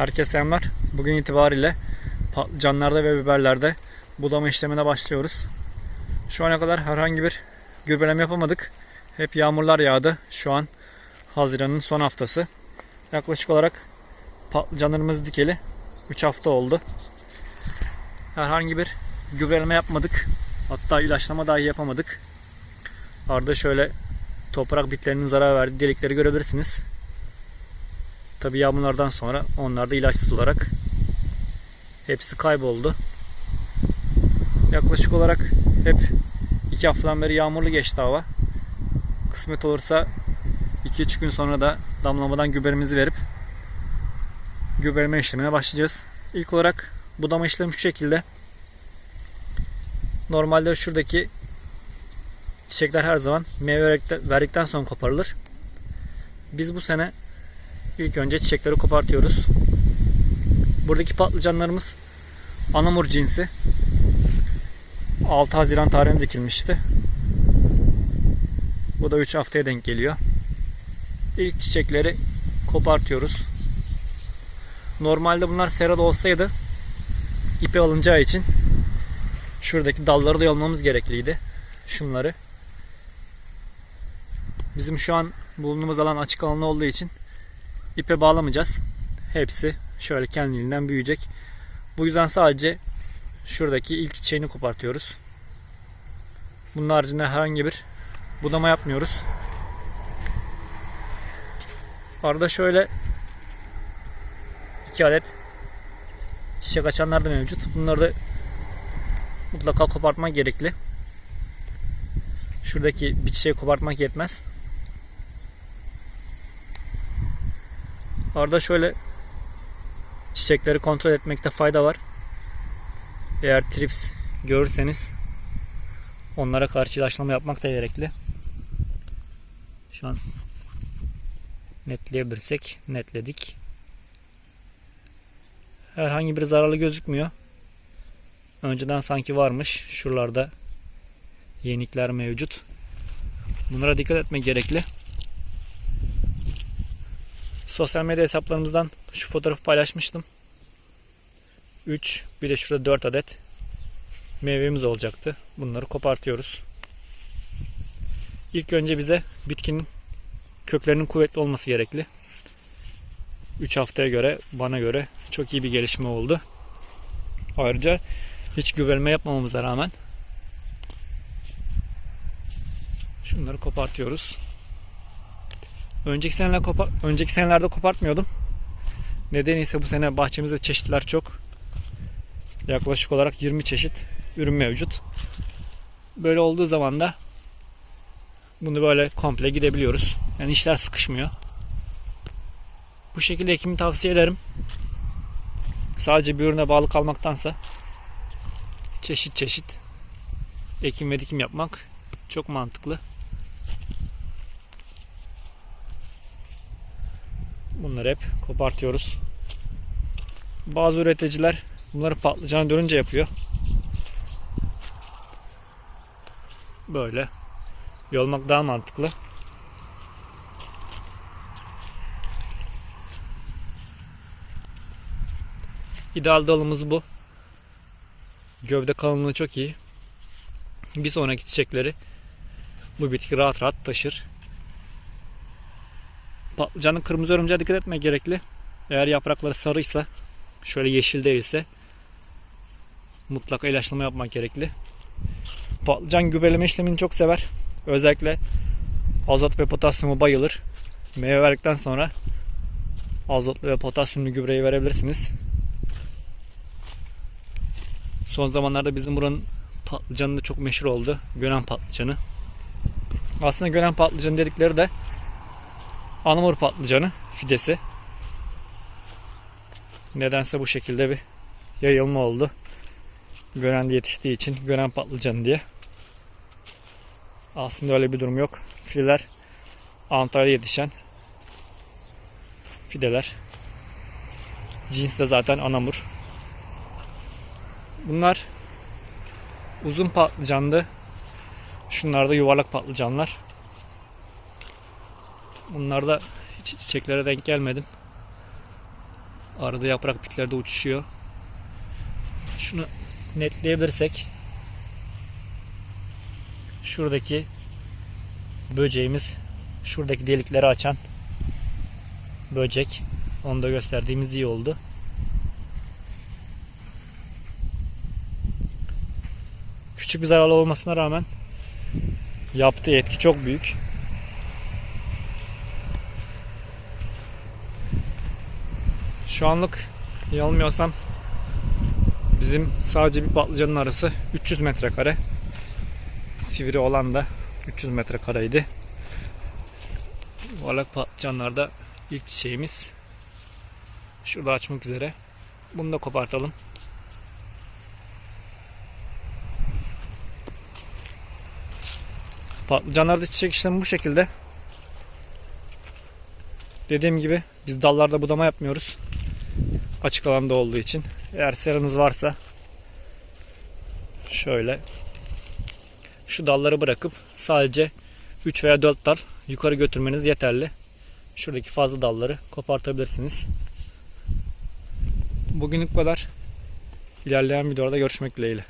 Herkese selamlar. Bugün itibariyle patlıcanlarda ve biberlerde budama işlemine başlıyoruz. Şu ana kadar herhangi bir gübreleme yapamadık. Hep yağmurlar yağdı. Şu an Haziran'ın son haftası. Yaklaşık olarak patlıcanlarımız dikeli 3 hafta oldu. Herhangi bir gübreleme yapmadık. Hatta ilaçlama dahi yapamadık. Arada şöyle toprak bitlerinin zarar verdiği delikleri görebilirsiniz. Tabi yağmurlardan sonra onlar da ilaçsız olarak hepsi kayboldu. Yaklaşık olarak hep iki haftadan beri yağmurlu geçti hava. Kısmet olursa 2-3 gün sonra da damlamadan gübremizi verip gübreleme işlemine başlayacağız. İlk olarak budama işlemi şu şekilde. Normalde şuradaki çiçekler her zaman meyve verdikten sonra koparılır. Biz bu sene İlk önce çiçekleri kopartıyoruz. Buradaki patlıcanlarımız anamur cinsi. 6 Haziran tarihinde dikilmişti. Bu da 3 haftaya denk geliyor. İlk çiçekleri kopartıyoruz. Normalde bunlar serada olsaydı ipe alınacağı için şuradaki dalları da yolmamız gerekliydi. Şunları. Bizim şu an bulunduğumuz alan açık alan olduğu için ipe bağlamayacağız. Hepsi şöyle kendiliğinden büyüyecek. Bu yüzden sadece şuradaki ilk çiçeğini kopartıyoruz. Bunun haricinde herhangi bir budama yapmıyoruz. Arada şöyle iki adet çiçek açanlar da mevcut. Bunları da mutlaka kopartmak gerekli. Şuradaki bir çiçeği kopartmak yetmez. Orada şöyle çiçekleri kontrol etmekte fayda var. Eğer trips görürseniz onlara karşı ilaçlama yapmak da gerekli. Şu an netleyebilirsek netledik. Herhangi bir zararlı gözükmüyor. Önceden sanki varmış. Şuralarda yenikler mevcut. Bunlara dikkat etmek gerekli. Sosyal medya hesaplarımızdan şu fotoğrafı paylaşmıştım. 3 bir de şurada 4 adet meyvemiz olacaktı. Bunları kopartıyoruz. İlk önce bize bitkinin köklerinin kuvvetli olması gerekli. 3 haftaya göre bana göre çok iyi bir gelişme oldu. Ayrıca hiç gübreleme yapmamamıza rağmen şunları kopartıyoruz. Önceki seneler kopar önceki senelerde kopartmıyordum. Nedeni ise bu sene bahçemizde çeşitler çok. Yaklaşık olarak 20 çeşit ürün mevcut. Böyle olduğu zaman da bunu böyle komple gidebiliyoruz. Yani işler sıkışmıyor. Bu şekilde ekimi tavsiye ederim. Sadece bir ürüne bağlı kalmaktansa çeşit çeşit ekim ve dikim yapmak çok mantıklı. Bunları hep kopartıyoruz. Bazı üreticiler bunları patlıcana dönünce yapıyor. Böyle yolmak daha mantıklı. İdeal dalımız bu. Gövde kalınlığı çok iyi. Bir sonraki çiçekleri bu bitki rahat rahat taşır. Patlıcanın kırmızı örümceğe dikkat etmek gerekli. Eğer yaprakları sarıysa, şöyle yeşil değilse mutlaka ilaçlama yapmak gerekli. Patlıcan gübreleme işlemini çok sever. Özellikle azot ve potasyumu bayılır. Meyve verdikten sonra azotlu ve potasyumlu gübreyi verebilirsiniz. Son zamanlarda bizim buranın patlıcanı da çok meşhur oldu. Gönen patlıcanı. Aslında gönen patlıcanı dedikleri de Anamur patlıcanı fidesi. Nedense bu şekilde bir yayılma oldu. Gören'de yetiştiği için Gören patlıcanı diye. Aslında öyle bir durum yok. Fideler Antalya'da yetişen fideler. Cins de zaten anamur. Bunlar uzun patlıcandı. Şunlar da yuvarlak patlıcanlar. Bunlarda hiç çiçeklere denk gelmedim. Arada yaprak bitleri de uçuşuyor. Şunu netleyebilirsek şuradaki böceğimiz şuradaki delikleri açan böcek. Onu da gösterdiğimiz iyi oldu. Küçük bir zararlı olmasına rağmen yaptığı etki çok büyük. Şu anlık yanılmıyorsam bizim sadece bir patlıcanın arası 300 metrekare. Sivri olan da 300 metrekareydi. Yuvarlak patlıcanlarda ilk çiçeğimiz şurada açmak üzere. Bunu da kopartalım. Patlıcanlarda çiçek işlemi bu şekilde. Dediğim gibi biz dallarda budama yapmıyoruz. Açık alanda olduğu için. Eğer seranız varsa şöyle şu dalları bırakıp sadece 3 veya 4 dal yukarı götürmeniz yeterli. Şuradaki fazla dalları kopartabilirsiniz. Bugünlük bu kadar. İlerleyen videoda görüşmek dileğiyle.